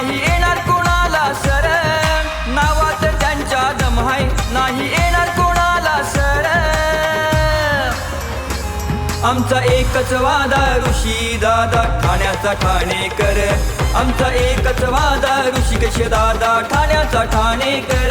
नाही येणार कोणाला सर. नावात त्यांच्या दम आहे. नाही येणार कोणाला सर. आमचा एकच वादा ऋषी दादा ठाण्याचा ठाणेकर. आमचा एकच वादा ऋषी ऋषिकेश दादा ठाण्याचा ठाणेकर.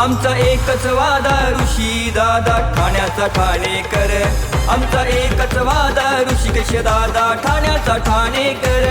आमचा एकच वादा ऋषी दादा ठाण्याचा ठाणेकर. आमचा एकच वादा ऋषिकेश दादा ठाण्याचा ठाणेकर.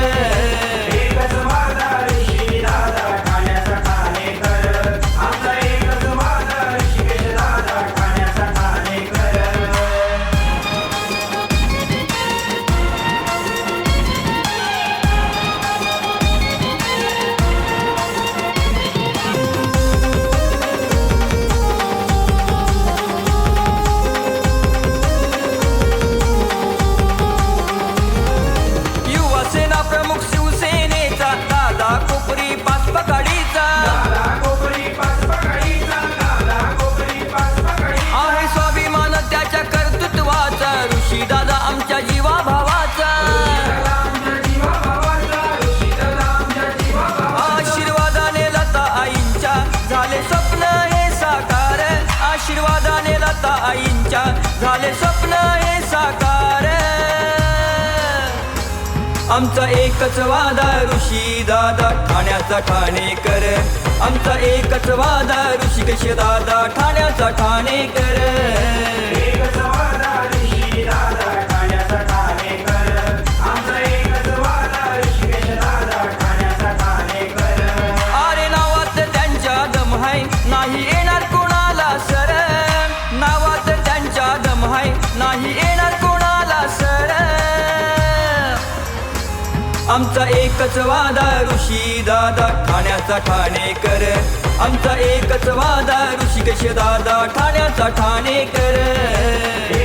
आशीर्वादाने लता आईंच्या झाले स्वप्न हे साकार. आमचा एकच वादा ऋषी दादा ठाण्याचा ठाणेकर. आमचा एकच वादा ऋषिकेश दादा ठाण्याचा ठाणेकर. आमचा एकच वादा ऋषी दादा ठाण्याचा ठाणेकर. आमचा एकच वादा ऋषिकेश दादा ठाण्याचा ठाणेकर.